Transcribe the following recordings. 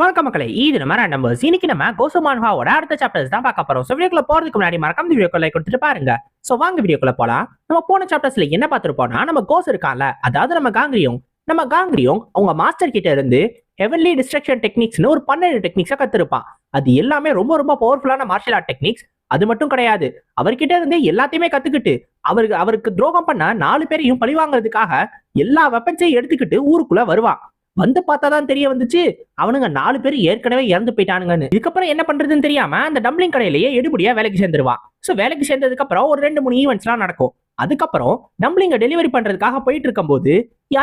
வணக்கம் மக்களே இது நம்ம நம்பர்ஸ் இன்னைக்கு நம்ம கோசுமான்ஹாவோட அடுத்த சாப்டர்ஸ் தான் பார்க்க போறோம். ஸோ வீடியோக்குள்ள போறதுக்கு முன்னாடி மறக்காம வீடியோக்குள்ள லைக் கொடுத்துட்டு பாருங்க. ஸோ வாங்க வீடியோக்குள்ள போலாம். நம்ம போன சாப்டர்ஸ்ல என்ன பார்த்துருப்போம்னா நம்ம கோஸ் இருக்கான்ல அதாவது நம்ம காங்கிரியோங் நம்ம காங்கிரியோங் அவங்க மாஸ்டர் கிட்ட இருந்து ஹெவன்லி டிஸ்ட்ரக்ஷன் டெக்னிக்ஸ்னு ஒரு பன்னெண்டு டெக்னிக்ஸை கத்திருப்பான். அது எல்லாமே ரொம்ப ரொம்ப பவர்ஃபுல்லான மார்ஷல் ஆர்ட் டெக்னிக்ஸ் அது மட்டும் கிடையாது. அவர்கிட்ட இருந்து எல்லாத்தையுமே கத்துக்கிட்டு அவருக்கு அவருக்கு துரோகம் பண்ண நாலு பேரையும் பழி வாங்குறதுக்காக எல்லா வெப்பன்ஸையும் எடுத்துக்கிட்டு ஊருக்குள்ள வருவான். வந்து பார்த்தா தான் தெரிய வந்துச்சு. அவனுங்க நாலு பேர் ஏற்கனவே இறந்து போயிட்டானுங்கன்னு. இதுக்கப்புறம் என்ன பண்றதுன்னு தெரியாம அந்த டம்ளிங் கடையிலேயே எடுபடியா வேலைக்கு சேர்ந்துருவான். ஸோ வேலைக்கு சேர்ந்ததுக்கு அப்புறம் ஒரு ரெண்டு மூணு ஈவெண்ட்ஸ்லாம் நடக்கும். அதுக்கப்புறம் டம்ளிங்க டெலிவரி பண்றதுக்காக போயிட்டு இருக்கும்போது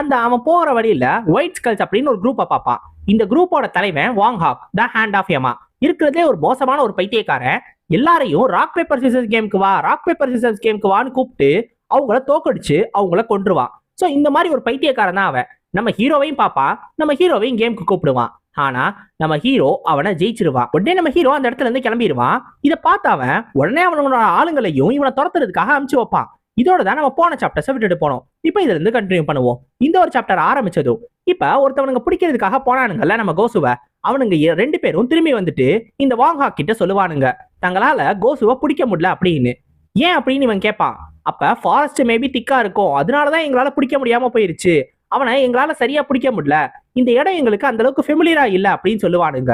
அந்த அவன் போற வழியில ஒயிட் ஸ்கல்ஸ் அப்படின்னு ஒரு குரூப்பை பார்ப்பான். இந்த குரூப்போட தலைவன் Wang Hak the hand of யமா இருக்கிறதுலே ஒரு மோசமான ஒரு பைத்தியக்காரன். எல்லாரையும் ராக் பேப்பர் சீசர்ஸ் கேமுக்கு வா ராக் பேப்பர் சீசர்ஸ் கேமுக்கு வான்னு கூப்பிட்டு அவங்கள தோக்கடிச்சு அவங்கள கொன்றுவான். ஸோ இந்த மாதிரி ஒரு பைத்தியக்காரன் தான் அவன். நம்ம ஹீரோவையும் பாப்பா நம்ம ஹீரோவையும் கேமுக்கு கூப்பிடுவான். ஆனா நம்ம ஹீரோ அவனை ஜெயிச்சிருவான். உடனே நம்ம ஹீரோ அந்த இடத்துல இருந்து கிளம்பிடுவான் இதை பார்த்து அவன் உடனே அவனோட ஆளுங்களையும் இவனை துரத்துறதுக்காக அமுச்சு வைப்பான். இதோட தான் நம்ம போன சாப்டர்ஸை விட்டுட்டு போனோம். இப்போ இதுல இருந்து கண்டினியூ பண்ணுவோம். இந்த ஒரு சாப்டர் ஆரம்பிச்சதும் இப்ப ஒருத்தவனுங்க பிடிக்கிறதுக்காக போனானுங்கல்ல நம்ம கோசுவ அவனுங்க ரெண்டு பேரும் திரும்பி வந்துட்டு இந்த வாங்ஹா கிட்ட சொல்லுவானுங்க. தங்களால கோசுவை பிடிக்க முடியல அப்படின்னு. ஏன் அப்படின்னு இவன் கேட்பான் அப்ப ஃபாரஸ்ட் மேபி திக்கா இருக்கும். அதனாலதான் எங்களால பிடிக்க முடியாம போயிருச்சு. அவனை எங்களால சரியா பிடிக்க முடியல. இந்த இடம் எங்களுக்கு அந்த அளவுக்கு ஃபெமிலியரா இல்ல அப்படின்னு சொல்லுவானுங்க.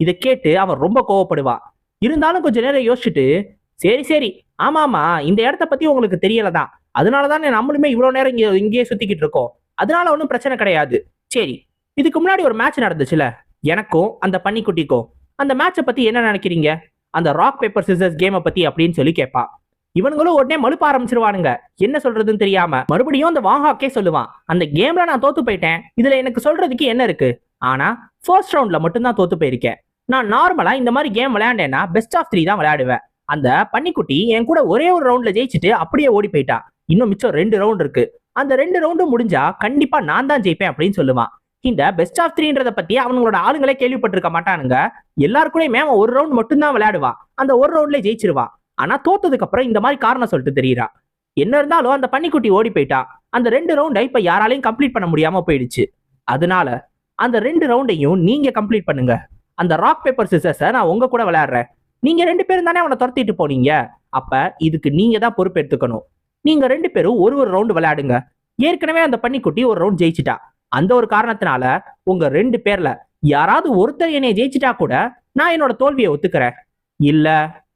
இதை கேட்டு அவன் ரொம்ப கோவப்படுவான் இருந்தாலும் கொஞ்ச நேரம் யோசிச்சுட்டு சரி சரி ஆமா ஆமா இந்த இடத்த பத்தி உங்களுக்கு தெரியலதான் அதனாலதான் நம்மளுமே இவ்வளவு நேரம் இங்க இங்கேயே சுத்திக்கிட்டு இருக்கோம். அதனால ஒன்றும் பிரச்சனை கிடையாது. சரி இதுக்கு முன்னாடி ஒரு மேட்ச் நடந்துச்சுல? எனக்கும் அந்த பன்னிக்குட்டிக்கும். அந்த மேட்சை பத்தி என்ன நினைக்கிறீங்க? அந்த ராக் பேப்பர் சிசர்ஸ் கேமை பத்தி அப்படின்னு சொல்லி கேட்பா. இவனுங்களும் உடனே மழுப்ப ஆரம்பிச்சிருவானுங்க. என்ன சொல்றதுன்னு தெரியாம மறுபடியும் அந்த வாங்காக்கே சொல்லுவான். அந்த கேம்ல நான் தோத்து போயிட்டேன். இதுல எனக்கு சொல்றதுக்கு என்ன இருக்கு? ஆனா ஃபர்ஸ்ட் ரவுண்ட்ல மட்டும்தான் தோத்து போயிருக்கேன். நான் நார்மலா இந்த மாதிரி கேம் விளையாண்டேன்னா பெஸ்ட் ஆஃப் த்ரீ தான் விளையாடுவேன். அந்த பன்னிக்குட்டி என் கூட ஒரே ஒரு ரவுண்ட்ல ஜெயிச்சுட்டு அப்படியே ஓடி போயிட்டா. இன்னும் மிச்சம் ரெண்டு ரவுண்ட் இருக்கு. அந்த ரெண்டு ரவுண்டும் முடிஞ்சா கண்டிப்பா நான் தான் ஜெயிப்பேன் அப்படின்னு சொல்லுவான். இந்த பெஸ்ட் ஆஃப் த்ரீன்றத பத்தி அவங்களோட ஆளுங்களே கேள்விப்பட்டிருக்க மாட்டானுங்க. எல்லாருக்குள்ளயுமே அவன் ஒரு ரவுண்ட் மட்டும்தான் விளையாடுவான். அந்த ஒரு ரவுண்ட்ல ஜெயிச்சிருவான். ஆனா தோத்ததுக்கு அப்புறம் இந்த மாதிரி காரணம் சொல்லிட்டு தெரியுறா. என்ன இருந்தாலும் அந்த பன்னிக்குட்டி ஓடி போயிட்டா. அந்த ரெண்டு ரவுண்டை இப்ப யாராலையும் கம்ப்ளீட் பண்ண முடியாம போயிடுச்சு. அதனால அந்த ரெண்டு ரவுண்டையும் நீங்க கம்ப்ளீட் பண்ணுங்க. அந்த ராக் பேப்பர் சிசர்ஸை நான் உங்க கூட விளையாடுறேன். நீங்க ரெண்டு பேரும் தானே அவனை துரத்திட்டு போனீங்க. அப்ப இதுக்கு நீங்க தான் பொறுப்பெடுத்துக்கணும் நீங்க ரெண்டு பேரும் ஒரு ஒரு ரவுண்டு விளையாடுங்க. ஏற்கனவே அந்த பன்னிக்குட்டி ஒரு ரவுண்ட் ஜெயிச்சிட்டா. அந்த ஒரு காரணத்தினால உங்க ரெண்டு பேர்ல யாராவது ஒருத்தர் என்னை ஜெயிச்சிட்டா கூட நான் என்னோட தோல்வியை ஒத்துக்கிறேன். இல்ல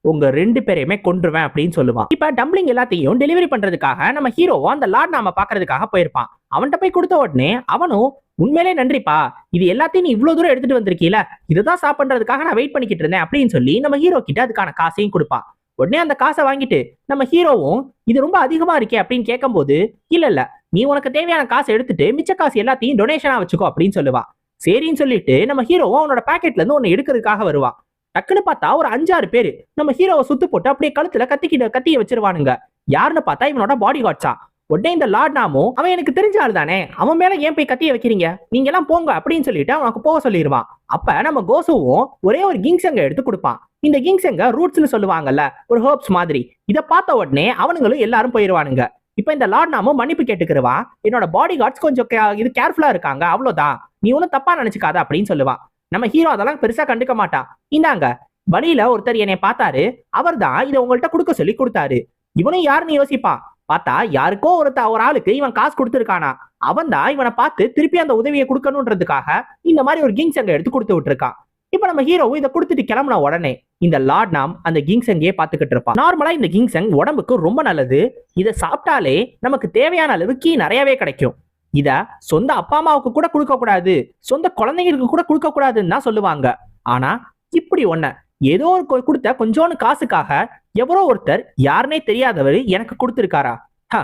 உங்க ரெண்டு பேரையுமே கொன்றுவேன் அப்படின்னு சொல்லுவான். இப்ப டம்ளிங் எல்லாத்தையும் டெலிவரி பண்றதுக்காக நம்ம ஹீரோவோ அந்த லார்ட் நாம பாக்குறதுக்காக போயிருப்பான். அவன்கிட்ட போய் கொடுத்த உடனே அவனும் உண்மையிலே நன்றிப்பா இது எல்லாத்தையும் நீ இவ்வளவு தூரம் எடுத்துட்டு வந்திருக்கீல இதுதான் சாப்பிடுறதுக்காக நான் வெயிட் பண்ணிக்கிட்டு இருந்தேன் அப்படின்னு சொல்லி நம்ம ஹீரோ கிட்ட அதுக்கான காசையும் கொடுப்பான். உடனே அந்த காசை வாங்கிட்டு நம்ம ஹீரோவும் இது ரொம்ப அதிகமா இருக்கே அப்படின்னு கேட்கும்போது இல்ல இல்ல நீ உனக்கு தேவையான காசை எடுத்துட்டு மிச்ச காசு எல்லாத்தையும் டொனேஷனா வச்சுக்கோ அப்படின்னு சொல்லுவான். சரின்னு சொல்லிட்டு நம்ம ஹீரோவும் அவனோட பாக்கெட்ல இருந்து ஒன்னு எடுக்கிறதுக்காக வருவான். டக்குன்னு பார்த்தா ஒரு அஞ்சாறு பேரு நம்ம ஹீரோவை சுத்து போட்டு அப்படியே கழுத்துல கத்திக்கிட்ட கத்திய வச்சிருவானுங்க. யாருன்னு பார்த்தா இவனோட பாடி கார்ட்ஸா உடனே இந்த லார்ட் நாமும் அவன் எனக்கு தெரிஞ்ச ஆள் தானே. அவன் மேல ஏன் போய் கத்திய வைக்கிறீங்க? நீங்க எல்லாம் போங்க அப்படின்னு சொல்லிட்டு அவனுக்கு போக சொல்லிடுவான் அப்ப நம்ம கோசுவும் ஒரே ஒரு கிங்ஸங்க எடுத்து கொடுப்பான். இந்த கிங்ஸங்க ரூட்ஸ்னு சொல்லுவாங்கல்ல ஒரு ஹோப்ஸ் மாதிரி. இதை பார்த்த உடனே அவனுங்களும் எல்லாரும் போயிருவானுங்க. இப்ப இந்த லார்ட் நாமும் மன்னிப்பு கேட்டுக்கிறவான். என்னோட பாடி கார்ட்ஸ் கொஞ்சம் கே- இது கேர்ஃபுல்லா இருக்காங்க அவ்வளவுதான். நீ ஒன்றும் தப்பா நினைச்சுக்காத அப்படின்னு சொல்லுவான். நம்ம ஹீரோ அதெல்லாம் பெருசா கண்டுக்க மாட்டான். இந்தாங்க வழியில ஒருத்தர் என்னை பார்த்தாரு அவர்தான் இதை உங்கள்ட்ட கொடுக்க சொல்லி கொடுத்தாரு. இவனும் யாருன்னு யோசிப்பான் பார்த்தா யாருக்கோ ஒருத்த ஒரு ஆளுக்கு இவன் காசு கொடுத்துருக்கானா. அவன் தான் இவனை பார்த்து திருப்பி அந்த உதவியை கொடுக்கணுன்றதுக்காக இந்த மாதிரி ஒரு கிங்ஸ் அங்க எடுத்து கொடுத்து விட்டுருக்கான். இப்ப நம்ம ஹீரோவும் இதை கொடுத்துட்டு கிளம்புன உடனே இந்த லார்ட் நாம் அந்த கிங்சங்கே பார்த்துக்கிட்டு இருப்பான். நார்மலா இந்த கிங்சங் உடம்புக்கு ரொம்ப நல்லது. இதை சாப்பிட்டாலே நமக்கு தேவையான அளவு கீ நிறையவே கிடைக்கும். இத சொந்த அப்பா அம்மாவுக்கு கூட கொடுக்க கூடாது. சொந்த குழந்தைங்களுக்கு கூட கொடுக்க கூடாதுன்னு தான் சொல்லுவாங்க. ஆனா இப்படி ஒன்ன ஏதோ ஒரு கொடுத்த கொஞ்சோண்டு காசுக்காக எவரோ ஒருத்தர் யாருனே தெரியாதவர் எனக்கு கொடுத்துருக்காரா? ஹ,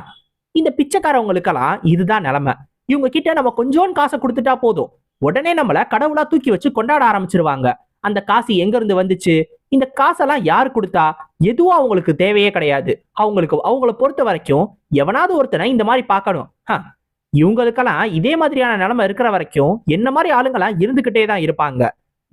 இந்த பிச்சைக்காரவங்களுக்கெல்லாம் இதுதான் நிலைமை. இவங்க கிட்ட நம்ம கொஞ்சோண்டு காசை கொடுத்துட்டா போதும். உடனே நம்மள கடவுளா தூக்கி வச்சு கொண்டாட ஆரம்பிச்சிருவாங்க. அந்த காசு எங்க இருந்து வந்துச்சு? இந்த காசெல்லாம் யார் கொடுத்தா? எதுவும் அவங்களுக்கு தேவையே கிடையாது. அவங்களுக்கு அவங்கள பொறுத்த வரைக்கும் எவனாவது ஒருத்தனை இந்த மாதிரி பார்க்கணும். ஹ, இவங்களுக்கெல்லாம் இதே மாதிரியான நிலைமை இருக்கிற வரைக்கும் என்ன மாதிரி ஆளுங்களாம் இருந்துகிட்டே தான் இருப்பாங்க.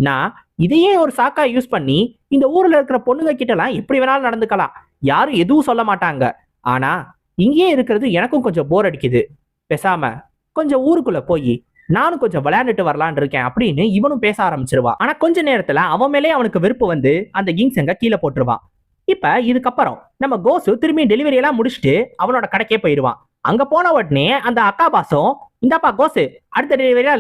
நான் இதையே ஒரு சாக்கா யூஸ் பண்ணி இந்த ஊர்ல இருக்கிற பொண்ணுங்க கிட்டலாம் எப்படி வேணாலும் நடந்துக்கலாம். யாரும் எதுவும் சொல்ல மாட்டாங்க. ஆனா இங்கேயே இருக்கிறது எனக்கும் கொஞ்சம் போர் அடிக்குது. பேசாம கொஞ்சம் ஊருக்குள்ள போய் நானும் கொஞ்சம் விளையாண்டுட்டு வரலான்னு இருக்கேன் அப்படின்னு இவனும் பேச ஆரம்பிச்சிருவான். ஆனா கொஞ்ச நேரத்துல அவன் மேலே அவனுக்கு வெறுப்பு வந்து அந்த கிங்ஸங்க கீழே போட்டுருவான். இப்ப இதுக்கப்புறம் நம்ம கோசு திரும்பி டெலிவரி எல்லாம் முடிச்சுட்டு அவனோட கடைக்கே போயிடுவான் அங்க போன உடனே அந்த அக்கா பாசம் இந்தாப்பா கோசு அடுத்த டெலிவரியா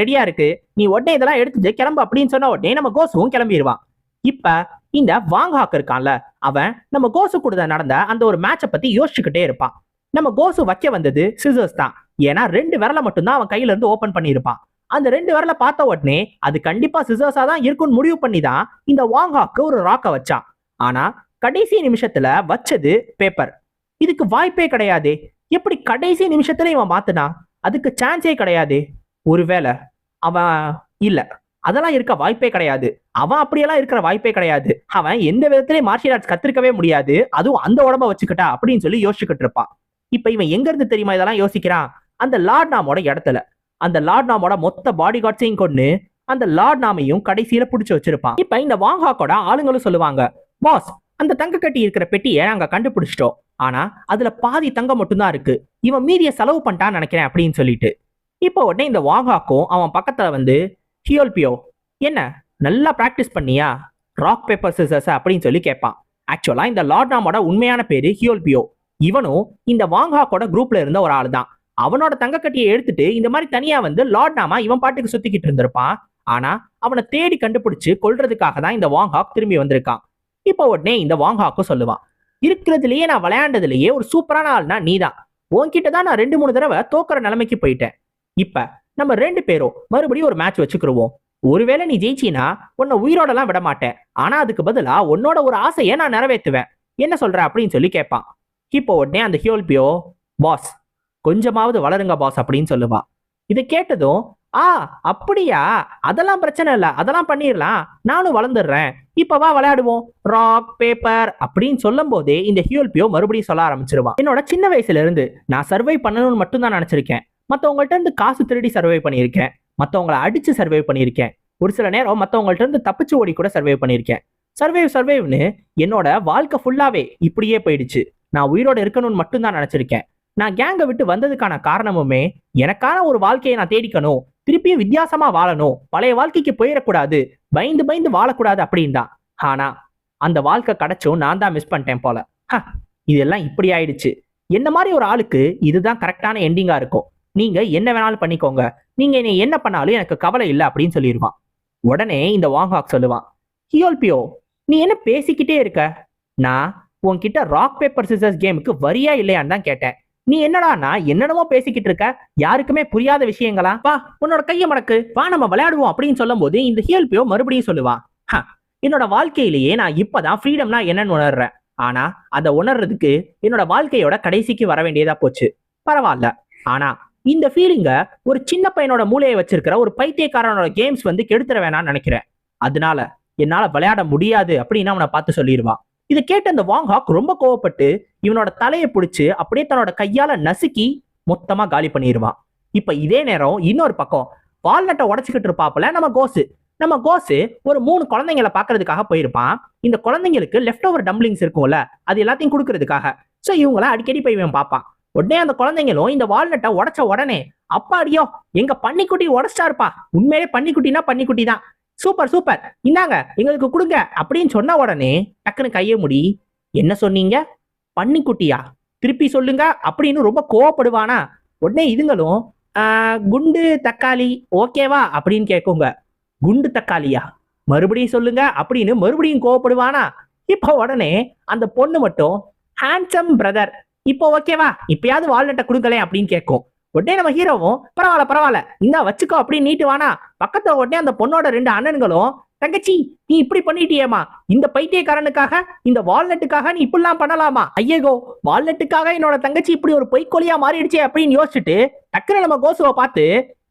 ரெடியா இருக்கு. நீ உடனே இதெல்லாம் எடுத்துட்டு கிளம்பு அப்படின்னு சொன்ன உடனே நம்ம கோசுவும் கிளம்பிடுவான் இப்ப இந்த வாங்காக் இருக்கான்ல அவன் நம்ம கோசு கூட நடந்த அந்த ஒரு மேட்சை பத்தி யோசிச்சுக்கிட்டே இருப்பான். நம்ம கோசு வைக்க வந்தது சிசர்ஸ் தான். ஏன்னா ரெண்டு விரலை மட்டும்தான் அவன் கையில இருந்து ஓபன் பண்ணியிருப்பான். அந்த ரெண்டு விரலை பார்த்த உடனே அது கண்டிப்பா சிசர்ஸா தான் இருக்கும்னு முடிவு பண்ணி தான் இந்த வாங்காக்கு ஒரு ராக்க வச்சான். ஆனா கடைசி நிமிஷத்துல வச்சது பேப்பர் இதுக்கு வாய்ப்பே கிடையாது. எப்படி கடைசி நிமிஷத்துல இவன் மாத்துனா? அதுக்கு சான்ஸே கிடையாது. ஒருவேளை அவன் இல்ல. அதெல்லாம் இருக்க வாய்ப்பே கிடையாது. அவன் அப்படியெல்லாம் இருக்கிற வாய்ப்பே கிடையாது. அவன் எந்த விதத்திலையும் மார்ஷியல் ஆர்ட்ஸ் கத்திருக்கவே முடியாது. அதுவும் அந்த உடம்ப வச்சுக்கிட்டா அப்படின்னு சொல்லி யோசிச்சுக்கிட்டு இருப்பான். இப்ப இவன் எங்க இருந்து தெரியுமா இதெல்லாம் யோசிக்கிறான்? அந்த லார்ட் நாமோட இடத்துல. அந்த லார்ட் நாமோட மொத்த பாடி கார்ட்ஸையும் கொண்டு அந்த லார்ட் நாமையும் கடைசியில பிடிச்சி வச்சிருப்பான். இப்ப இந்த வாங்காக்கோட ஆளுங்களும் சொல்லுவாங்க பாஸ் அந்த தங்க கட்டி இருக்கிற பெட்டியை நாங்க கண்டுபிடிச்சிட்டோம். ஆனா அதுல பாதி தங்கம் மட்டும்தான் இருக்கு. இவன் மீதிய செலவு பண்ணிட்டான்னு நினைக்கிறேன் அப்படின்னு சொல்லிட்டு. இப்போ உடனே இந்த வாங்காக்கும் அவன் பக்கத்துல வந்து ஹியோல்பியோ என்ன நல்லா ப்ராக்டிஸ் பண்ணியா? ராக் பேப்பர் சிசஸ் அப்படின்னு சொல்லி கேட்பான். ஆக்சுவலா இந்த லார்ட் நாமோட உண்மையான பேரு ஹியோல்பியோ இவனும் இந்த வாங்காக்கோட குரூப்ல இருந்த ஒரு ஆள் தான். அவனோட தங்கக்கட்டியை எடுத்துட்டு இந்த மாதிரி தனியா வந்து லார்ட் நாமா இவன் பாட்டுக்கு சுத்திக்கிட்டு இருந்திருப்பான். ஆனா அவனை தேடி கண்டுபிடிச்சு கொள்றதுக்காக தான் இந்த வாங்காக் திரும்பி வந்திருக்கான். இப்போ உடனே இந்த வாங்காக்கும் சொல்லுவான். இருக்கிறதுலயே நான் விளையாண்டதுலயே ஒரு சூப்பரான ஆள்னா நீதான். உன்கிட்ட தான் நான் ரெண்டு மூணு தடவை தோக்குற நிலைமைக்கு போயிட்டேன். இப்ப நம்ம ரெண்டு பேரும் மறுபடியும் ஒரு மேட்ச் வச்சுக்கிருவோம். ஒருவேளை நீ ஜெயிச்சினா உன்னை உயிரோடலாம் விட மாட்டேன். ஆனா அதுக்கு பதிலா உன்னோட ஒரு ஆசையை நான் நிறைவேற்றுவேன். என்ன சொல்ற அப்படின்னு சொல்லி கேட்பான் இப்போ உடனே அந்த ஹியோல்பியோ பாஸ் கொஞ்சமாவது வளருங்க பாஸ் அப்படின்னு சொல்லுவா இதை கேட்டதும் ஆ அப்படியா? அதெல்லாம் பிரச்சனை இல்லை. அதெல்லாம் பண்ணிடலாம் நானும் வளர்ந்துடுறேன். இப்ப வா விளையாடுவோம். ராக் பேப்பர் அப்படின்னு சொல்லும் போதே இந்த ஹியோல்பியோ மறுபடியும் சொல்ல ஆரம்பிச்சிருவான் என்னோட சின்ன வயசுல இருந்து நான் சர்வை பண்ணணும்னு மட்டும் தான் நினைச்சிருக்கேன். மத்தவங்கள்ட்ட இருந்து காசு திருடி சர்வை பண்ணியிருக்கேன். மத்தவங்கள அடிச்சு சர்வை பண்ணியிருக்கேன். ஒரு சில நேரம் மற்றவங்கள்ட்ட இருந்து தப்பிச்சு ஓடி கூட சர்வை பண்ணியிருக்கேன். சர்வைவ் சர்வைவ்னு என்னோட வாழ்க்கை ஃபுல்லாவே இப்படியே போயிடுச்சு. நான் உயிரோட இருக்கணும்னு மட்டும்தான் நினைச்சிருக்கேன். நான் கேங்கை விட்டு வந்ததுக்கான காரணமுமே எனக்கான ஒரு வாழ்க்கையை நான் தேடிக்கணும். திருப்பியும் வித்தியாசமா வாழணும். பழைய வாழ்க்கைக்கு போயிடக்கூடாது பயந்து பயந்து வாழக்கூடாது அப்படின்னா ஆனா அந்த வாழ்க்கை கிடைச்சும் நான் தான் மிஸ் பண்ணிட்டேன் போல. ஹ, இதெல்லாம் இப்படி ஆயிடுச்சு. என்ன மாதிரி ஒரு ஆளுக்கு இதுதான் கரெக்டான எண்டிங்கா இருக்கும். நீங்க என்ன வேணாலும் பண்ணிக்கோங்க. நீங்க என்னை என்ன பண்ணாலும் எனக்கு கவலை இல்லை அப்படின்னு சொல்லிடுவான். உடனே இந்த வாங்காக் சொல்லுவான். ஹியோல்பியோ நீ என்ன பேசிக்கிட்டே இருக்க? நான் உன்கிட்ட ராக் பேப்பர் சிசர்ஸ் கேமுக்கு வரியா இல்லையான்னு தான் கேட்டேன். நீ என்னடானா என்னென்னமோ பேசிக்கிட்டு இருக்க? யாருக்குமே புரியாத விஷயங்களா? வா உன்னோட கையை மடக்கு. வா நம்ம விளையாடுவோம் அப்படின்னு சொல்லும் போது இந்த ஹியல்பியோ மறுபடியும் சொல்லுவான் "ஹ, என்னோட வாழ்க்கையிலேயே நான் இப்பதான் ஃப்ரீடம்னா என்னன்னு உணர்றேன். ஆனா அதை உணர்றதுக்கு என்னோட வாழ்க்கையோட கடைசிக்கு வர வேண்டியதா போச்சு. பரவாயில்ல. ஆனா இந்த ஃபீலிங்க ஒரு சின்ன பையனோட மூளையை வச்சிருக்கிற ஒரு பைத்தியக்காரனோட கேம்ஸ் வந்து கெடுத்துற வேணாம்னு நினைக்கிறேன். அதனால என்னால விளையாட முடியாது அப்படின்னு அவனை பார்த்து சொல்லிடுவான் இதை கேட்டு அந்த வாங் ஹாக் ரொம்ப கோவப்பட்டு இவனோட தலையை பிடிச்சி அப்படியே தன்னோட கையால நசுக்கி மொத்தமா காலி பண்ணிடுவான் இப்ப இதே நேரம் இன்னொரு பக்கம் வால்நட்டை உடச்சிக்கிட்டு இருப்பாப்புல நம்ம கோசு. நம்ம கோசு ஒரு மூணு குழந்தைங்களை பாக்குறதுக்காக போயிருப்பான். இந்த குழந்தைங்களுக்கு லெஃப்ட் ஓவர் டம்ப்ளிங்ஸ் இருக்கும்ல அது எல்லாத்தையும் கொடுக்கறதுக்காக. சோ இவங்கள அடிக்கடி போய் இவன் பார்ப்பான். உடனே அந்த குழந்தைங்களும் இந்த வால்நட்டை உடச்ச உடனே அப்பா அடியோ எங்க பன்னிக்குட்டி உடைச்சிட்டாருப்பா. உண்மையிலே பன்னிக்குட்டினா பன்னிக்குட்டி தான். Super super. இந்தாங்க எங்களுக்கு கொடுங்க அப்படின்னு சொன்ன உடனே டக்குன்னு கையை முடி என்ன சொன்னீங்க? பன்னிக்குட்டியா? திருப்பி சொல்லுங்க அப்படின்னு ரொம்ப கோவப்படுவானா? உடனே இதுங்களும் குண்டு தக்காளி ஓகேவா? அப்படின்னு கேட்குங்க. குண்டு தக்காளியா? மறுபடியும் சொல்லுங்க அப்படின்னு மறுபடியும் கோவப்படுவானா? இப்போ உடனே அந்த பொண்ணு மட்டும் ஹேண்ட்ஸம் பிரதர் இப்போ ஓகேவா? இப்பயாவது வால்நட்டை கொடுங்களேன் அப்படின்னு கேட்கும். உடனே நம்ம ஹீரோவும் பரவாயில்ல பரவாயில்ல. இந்தா வச்சுக்கோ அப்படின்னு நீட்டுவானா பக்கத்துல உடனே அந்த பொண்ணோட ரெண்டு அண்ணன்களும் தங்கச்சி நீ இப்படி பண்ணிட்டியேமா இந்த பைத்தியக்காரனுக்காக இந்த வால்நட்டுக்காக நீ இப்படிலாம் பண்ணலாமா? ஐயகோ வால்நட்டுக்காக என்னோட தங்கச்சி இப்படி ஒரு பொய்க்கொலியா மாறிடுச்சே அப்படின்னு யோசிச்சுட்டு டக்குனு நம்ம கோசுவை பார்த்து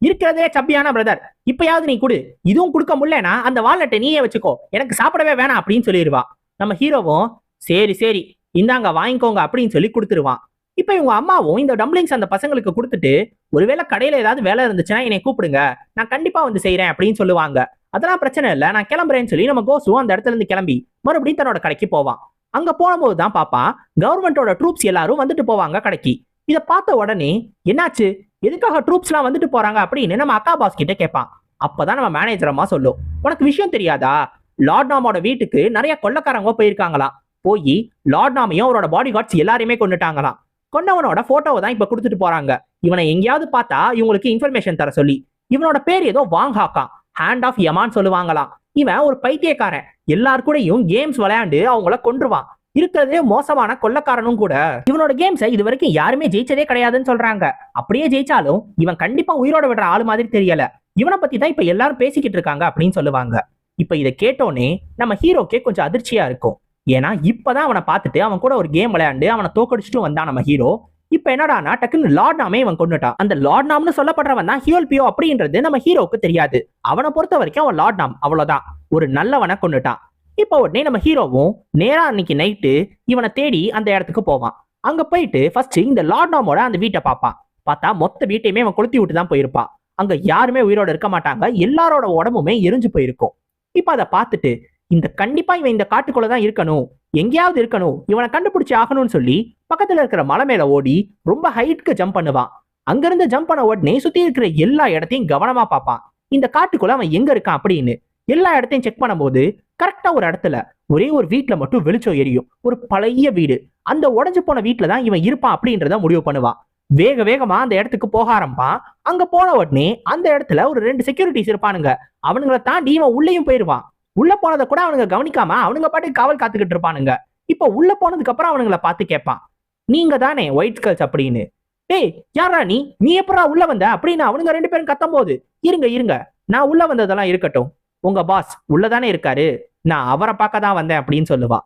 இருக்கிறதே சப்பியான பிரதர் இப்பயாவது நீ கொடு. இதுவும் கொடுக்க முடியலனா அந்த வால்நட்டை நீயே வச்சுக்கோ. எனக்கு சாப்பிடவே வேணாம் அப்படின்னு சொல்லிடுவா. நம்ம ஹீரோவும் சரி சரி. இந்தாங்க வாங்கிக்கோங்க அப்படின்னு சொல்லி கொடுத்துருவான். இப்ப இவங்க அம்மாவும் இந்த டம்ப்ளிங்ஸ் அந்த பசங்களுக்கு கொடுத்துட்டு ஒருவேளை கடையில ஏதாவது வேலை இருந்துச்சுன்னா என்னை கூப்பிடுங்க. நான் கண்டிப்பா வந்து செய்கிறேன் அப்படின்னு சொல்லுவாங்க. அதெல்லாம் பிரச்சனை இல்லை. நான் கிளம்புறேன்னு சொல்லி நம்ம கோசுவும் அந்த இடத்துல இருந்து கிளம்பி மறுபடியும் தன்னோட கடைக்கு போவான். அங்க போகும்போது தான் பாப்பான் கவர்மெண்டோட ட்ரூப்ஸ் எல்லாரும் வந்துட்டு போவாங்க கடைக்கு. இதை பார்த்த உடனே என்னாச்சு? எதுக்காக ட்ரூப்ஸ்லாம் வந்துட்டு போறாங்க? அப்படின்னு நம்ம அக்கா பாஸ் கிட்ட கேட்பான். அப்பதான் நம்ம மேனேஜர் அம்மா சொல்லும். உனக்கு விஷயம் தெரியாதா? லார்ட் நாமோட வீட்டுக்கு நிறைய கொள்ளக்காரங்க போயிருக்காங்களாம். போய் லார்ட் நாமையும் அவரோட பாடி கார்ட்ஸ் எல்லாரையுமே கொண்டுட்டாங்களாம் கொண்டவனோட போட்டோவை தான் இப்ப கொடுத்துட்டு போறாங்க. இவனை எங்கேயாவது பார்த்தா இவங்களுக்கு இன்ஃபர்மேஷன் தர சொல்லி இவனோட பேர் ஏதோ வாங்காக்காம் ஹேண்ட் ஆஃப் யமான் சொல்லுவாங்களாம். இவன் ஒரு பைத்தியக்காரன். எல்லார் கூடயும் கேம்ஸ் விளையாண்டு அவங்கள கொன்றுவான். இருக்கிறதே மோசமான கொள்ளக்காரனும் கூட இவனோட கேம்ஸை இது வரைக்கும் யாருமே ஜெயிச்சதே கிடையாதுன்னு சொல்றாங்க. அப்படியே ஜெயிச்சாலும் இவன் கண்டிப்பா உயிரோட விடுற ஆளு மாதிரி தெரியல. இவனை பத்தி தான் இப்ப எல்லாரும் பேசிக்கிட்டு இருக்காங்க அப்படின்னு சொல்லுவாங்க. இப்ப இதை கேட்டோன்னே நம்ம ஹீரோக்கே கொஞ்சம் அதிர்ச்சியா இருக்கும். ஏன்னா இப்பதான் அவனை பார்த்துட்டு அவன் கூட ஒரு கேம் விளையாண்டு அவனை தோக்கடிச்சுட்டு வந்தான் நம்ம ஹீரோ இப்ப என்னடானா டக்குன்னு லார்ட் நாமே இவன் கொண்டுட்டான். அந்த லார்ட் நாம்னு சொல்லப்படுறவன் தான் ஹியோல் பியோ அப்படின்றது நம்ம ஹீரோவுக்கு தெரியாது. அவனை பொறுத்த வரைக்கும் அவன் லார்ட் நாம் அவ்வளவுதான். ஒரு நல்லவனை கொண்டுட்டான். இப்போ உடனே நம்ம ஹீரோவும் நேரா அன்னைக்கு நைட்டு இவனை தேடி அந்த இடத்துக்கு போவான். அங்க போயிட்டு ஃபர்ஸ்ட் இந்த லார்ட் நாமோட அந்த வீட்டை பார்ப்பான். பார்த்தா மொத்த வீட்டையுமே அவன் கொளுத்தி விட்டு தான் போயிருப்பான். அங்க யாருமே உயிரோட இருக்க மாட்டாங்க. எல்லாரோட உடம்புமே எரிஞ்சு போயிருக்கும். இப்போ அதை பார்த்துட்டு இந்த கண்டிப்பா இவன் இந்த காட்டுக்குள்ள தான் இருக்கணும். எங்கேயாவது இருக்கணும். இவனை கண்டுபிடிச்சு ஆகணும்னு சொல்லி பக்கத்துல இருக்கிற மலை மேல ஓடி ரொம்ப ஹைட்க்கு ஜம்ப் பண்ணுவான் அங்கிருந்து ஜம்ப் பண்ண உடனே சுத்தி இருக்கிற எல்லா இடத்தையும் கவனமா பார்ப்பான் இந்த காட்டுக்குள்ள அவன் எங்க இருக்கான் அப்படின்னு எல்லா இடத்தையும் செக் பண்ணும்போது கரெக்டா ஒரு இடத்துல ஒரே ஒரு வீட்ல மட்டும் வெளிச்சம் எரியும். ஒரு பழைய வீடு. அந்த உடஞ்சு போன வீட்டுல தான் இவன் இருப்பான் அப்படின்றத முடிவு பண்ணுவான் வேக வேகமா அந்த இடத்துக்கு போக ஆரம்பிப்பான். அங்க போன உடனே அந்த இடத்துல ஒரு ரெண்டு செக்யூரிட்டிஸ் இருப்பானுங்க. அவனுங்களை தாண்டி இவன் உள்ளேயும் போயிருவான். உள்ள போனதை கூட அவனுங்க கவனிக்காம அவனுங்க பாட்டுக்கு காவல் காத்துக்கிட்டு இருப்பானுங்க. இப்போ உள்ள போனதுக்கு அப்புறம் அவனுங்களை பார்த்து கேட்பான். நீங்க தானே ஒயிட் ஸ்கல்ஸ் அப்படின்னு? டேய் யாரா நீ? நீ எப்படா உள்ள வந்த? அப்படின்னு அவனுங்க ரெண்டு பேரும் கத்தும் போது இருங்க இருங்க. நான் உள்ள வந்ததெல்லாம் இருக்கட்டும். உங்க பாஸ் உள்ளதானே இருக்காரு. நான் அவரை பார்க்க தான் வந்தேன் அப்படின்னு சொல்லுவா.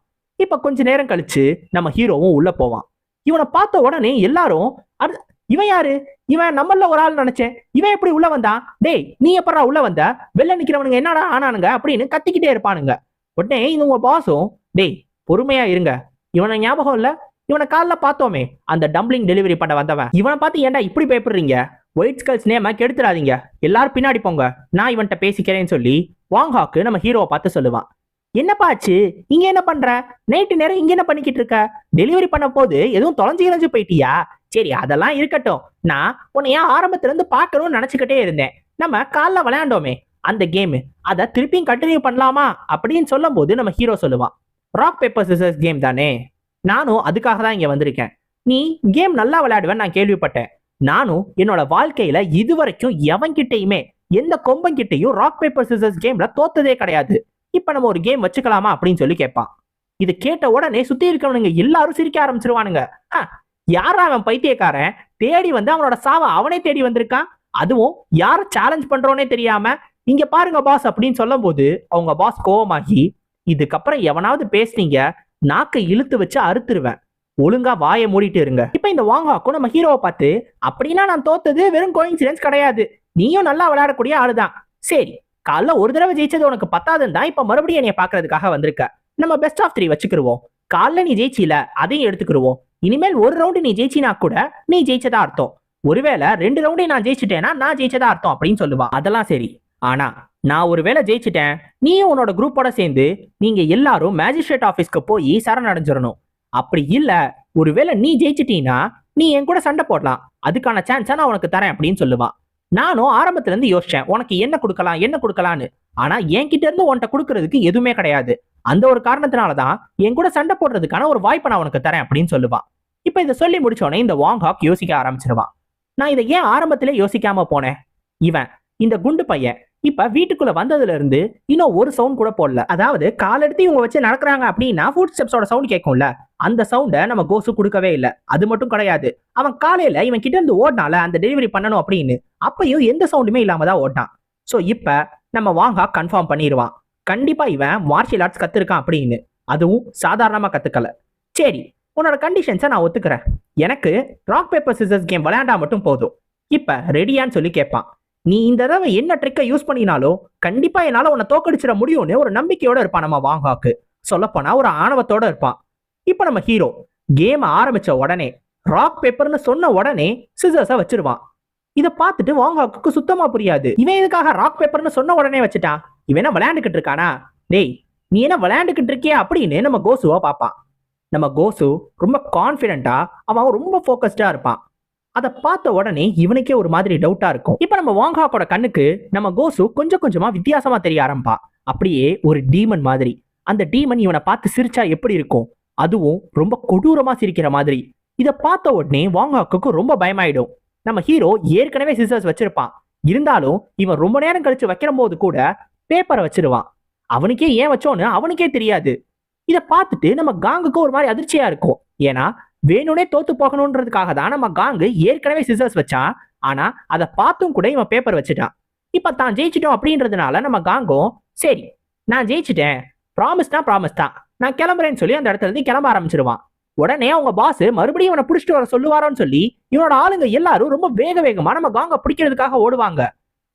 இப்ப கொஞ்ச நேரம் கழிச்சு நம்ம ஹீரோவும் உள்ள போவான். இவனை பார்த்த உடனே எல்லாரும் இவன் யாரு? இவன் நம்மள ஒரு ஆள் நினைச்சேன். இவன் எப்படி உள்ள வந்தான் டேய் நீ எப்படா உள்ள வந்த? வெளில நிக்கிறவனுங்க என்னடா ஆனானுங்க அப்படின்னு கத்திக்கிட்டே இருப்பானுங்க. உடனே இது உங்க பாசம் டேய் பொறுமையா இருங்க. இவனை ஞாபகம் இல்ல? இவனை காலைல பார்த்தோமே. அந்த டம்ப்ளிங் டெலிவரி பண்ண வந்தவன். இவனை பார்த்து ஏன்டா இப்படி பயப்படுறீங்க? ஒயிட் ஸ்கல்ஸ் நேம கெடுத்துடாதீங்க. எல்லாரும் பின்னாடி போங்க. நான் இவன்கிட்ட பேசிக்கிறேன்னு சொல்லி வாங்ஹாக்கு நம்ம ஹீரோவை பார்த்து சொல்லுவான். என்னப்பா ஆச்சு? இங்க என்ன பண்ற? நைட்டு நேரம் இங்க என்ன பண்ணிக்கிட்டு இருக்க? டெலிவரி பண்ண போது எதுவும் தொலைஞ்சு கிழஞ்சு போயிட்டியா? சரி அதெல்லாம் இருக்கட்டும். நான் உன்னை ஏன் ஆரம்பத்துல இருந்து பார்க்கணும்னு நினச்சிக்கிட்டே இருந்தேன். நம்ம காலைல விளையாண்டோமே அந்த கேமு. அதை திருப்பியும் கண்டினியூ பண்ணலாமா? அப்படின்னு சொல்லும் போது நம்ம ஹீரோ சொல்லுவான் ராக் பேப்பர் சிசர்ஸ் கேம் தானே? நானும் அதுக்காக தான் இங்கே வந்திருக்கேன். நீ கேம் நல்லா விளையாடுவேன்னு நான் கேள்விப்பட்டேன். நானும் என்னோட வாழ்க்கையில இதுவரைக்கும் எவன்கிட்டையுமே எந்த கொம்பங்கிட்டையும் ராக் பேப்பர் சிசர்ஸ் கேம்ல தோத்ததே கிடையாது. இப்ப நம்ம ஒரு கேம் வச்சுக்கலாமா? அப்படின்னு சொல்லி கேட்பான். இது கேட்ட உடனே சுத்தி இருக்கிறவனுங்க எல்லாரும் சிரிக்க ஆரம்பிச்சிருவானுங்க. "ஆ, யாரா அவன் பைத்தியக்காரன்? தேடி வந்து அவனோட சாவை அவனே தேடி வந்திருக்கான்? அதுவும் யார சேலஞ்ச் பண்றோனே தெரியாம இங்க பாருங்க பாஸ் அப்படின்னு சொல்லும் போது அவங்க பாஸ் கோவமாகி இதுக்கப்புறம் எவனாவது பேசுனீங்க நாக்கை இழுத்து வச்சு அறுத்துருவேன். ஒழுங்கா வாயை மூடிட்டு இருங்க. இப்ப இந்த வாங்காக்கும் நம்ம ஹீரோவை பார்த்து அப்படின்னா நான் தோத்தது வெறும் கோயின்சிடன்ஸ் கிடையாது. நீயும் நல்லா விளையாடக்கூடிய ஆளுதான். சரி காலைல ஒரு தடவை ஜெயிச்சது உனக்கு பத்தாதுன்னு தான் இப்ப மறுபடியும் என்னைய பாக்குறதுக்காக வந்திருக்க. நம்ம பெஸ்ட் ஆஃப் த்ரீ வச்சுக்கிருவோம். காலைல நீ ஜெயிச்சில அதையும் எடுத்துக்கிருவோம். இனிமேல் ஒரு ரவுண்டு நீ ஜெயிச்சினா கூட நீ ஜெயிச்சதா அர்த்தம். ஒருவேளை ரெண்டு ரவுண்டே நான் ஜெயிச்சிட்டேன்னா நான் ஜெயிச்சதா அர்த்தம் அப்படின்னு சொல்லுவா. அதெல்லாம் சரி. ஆனா நான் ஒருவேளை ஜெயிச்சிட்டேன் நீயும் உன்னோட குரூப்போட சேர்ந்து நீங்க எல்லாரும் மேஜிஸ்ட்ரேட் ஆஃபீஸ்க்கு போய் சரணடைஞ்சிடணும் அப்படி இல்ல ஒருவேளை நீ ஜெயிச்சிட்டீங்கன்னா நீ என் கூட சண்டை போடலாம். அதுக்கான சான்ஸை நான் உனக்கு தரேன் அப்படின்னு சொல்லுவான் நானும் ஆரம்பத்துல இருந்து யோசிச்சேன் உனக்கு என்ன கொடுக்கலாம் என்ன கொடுக்கலான்னு ஆனா என்கிட்ட இருந்து உன்கிட்ட கொடுக்கறதுக்கு எதுவுமே கிடையாது. அந்த ஒரு காரணத்தினால தான் என் கூட சண்டை போடுறதுக்கான ஒரு வாய்ப்பை நான் உனக்கு தரேன் அப்படின்னு சொல்லுவான் இப்போ இதை சொல்லி முடிச்சோடனே இந்த வாங் ஹாக் யோசிக்க ஆரம்பிச்சிருவான் நான் இதை ஏன் ஆரம்பத்திலே யோசிக்காம போனேன்? இவன் இந்த குண்டு பையன் இப்ப வீட்டுக்குள்ள வந்ததுல இருந்து இன்னும் ஒரு சவுண்ட் கூட போடல. அதாவது கால் எடுத்து இவங்க வச்சு நடக்கிறாங்க அப்படின்னா ஃபுட் ஸ்டெப்ஸோட சவுண்ட் கேட்கும்ல அந்த சவுண்டை நம்ம கோசு கொடுக்கவே இல்லை. அது மட்டும் கிடையாது. அவன் காலையில இவன் கிட்ட இருந்து ஓடினால அந்த டெலிவரி பண்ணணும் அப்படின்னு அப்பயும் எந்த சவுண்டுமே இல்லாம தான் ஓட்டான் ஸோ இப்ப நம்ம வாங்கா கன்ஃபார்ம் பண்ணிடுவான் கண்டிப்பா இவன் மார்ஷியல் ஆர்ட்ஸ் கத்துருக்கான் அப்படின்னு. அதுவும் சாதாரணமா கத்துக்கல. சரி உன்னோட கண்டிஷன்ஸை நான் ஒத்துக்கிறேன். எனக்கு ராக் பேப்பர் சிசர்ஸ் கேம் விளையாண்டா மட்டும் போதும். இப்ப ரெடியான்னு சொல்லி கேட்பான் நீ இந்த தடவை என்ன ட்ரிக்கை யூஸ் பண்ணினாலும் கண்டிப்பா என்னால உன்னை தோக்கடிச்சிட முடியும்னு ஒரு நம்பிக்கையோட இருப்பான் நம்ம வாங்காக்கு. சொல்லப்போனா ஒரு ஆணவத்தோட இருப்பான். இப்ப நம்ம ஹீரோ கேம் ஆரம்பிச்ச உடனே ராக் பேப்பர்னு சொன்ன உடனே சிசர்ஸை வச்சிருவான். இதை பார்த்துட்டு வாங்காக்கு சுத்தமா புரியாது. இவன் எதுக்காக ராக் பேப்பர்னு சொன்ன உடனே வச்சுட்டான்? இவன் என்ன விளையாண்டுக்கிட்டு இருக்கானா? டேய் நீ என்ன விளையாண்டுக்கிட்டு இருக்கியா அப்படின்னு நம்ம கோசுவை பார்ப்பான். நம்ம கோசு ரொம்ப கான்ஃபிடென்ட்டா அவன் ரொம்ப ஃபோக்கஸ்டா இருப்பான். அதை பார்த்த உடனே இவனுக்கே ஒரு மாதிரி டவுட்டா இருக்கும். இப்ப நம்ம வாங்காக்கோட கண்ணுக்கு நம்ம கோசு கொஞ்சம் கொஞ்சமா வித்தியாசமா தெரிய ஆரம்பிப்பான் அப்படியே ஒரு டீமன் மாதிரி. அந்த டீமன் இவனை பார்த்து சிரிச்சா எப்படி இருக்கும்? அதுவும் ரொம்ப கொடூரமா சிரிக்கிற மாதிரி. இதை பார்த்த உடனே வாங்காக்கு ரொம்ப பயமாயிடும். நம்ம ஹீரோ ஏற்கனவே சிசர்ஸ் வச்சிருப்பான். இருந்தாலும் இவன் ரொம்ப நேரம் கழிச்சு வைக்கிற போது கூட பேப்பரை வச்சிருவான். அவனுக்கே ஏன் வச்சோன்னு அவனுக்கே தெரியாது. இதை பார்த்துட்டு நம்ம காங்குக்கு ஒரு மாதிரி அதிர்ச்சியா இருக்கும். ஏன்னா வேணும்னே தோத்து போகணுன்றதுக்காக தான் நம்ம காங்கு ஏற்கனவே சிசர்ஸ் வச்சான். ஆனா அதை பார்த்தும் கூட இவன் பேப்பர் வச்சுட்டான். இப்ப தான் ஜெயிச்சிட்டோம் அப்படின்றதுனால நம்ம காங்கும் சரி நான் ஜெயிச்சிட்டேன். ப்ராமிஸ் தான் ப்ராமிஸ் தான். நான் கிளம்புறேன்னு சொல்லி அந்த இடத்துல இருந்து கிளம்ப ஆரம்பிச்சிருவான். உடனே அவங்க பாஸ் மறுபடியும் இவனை பிடிச்சிட்டு வர சொல்லுவாரோன்னு சொல்லி இவனோட ஆளுங்க எல்லாரும் ரொம்ப வேக வேகமா நம்ம காங்க பிடிக்கிறதுக்காக ஓடுவாங்க.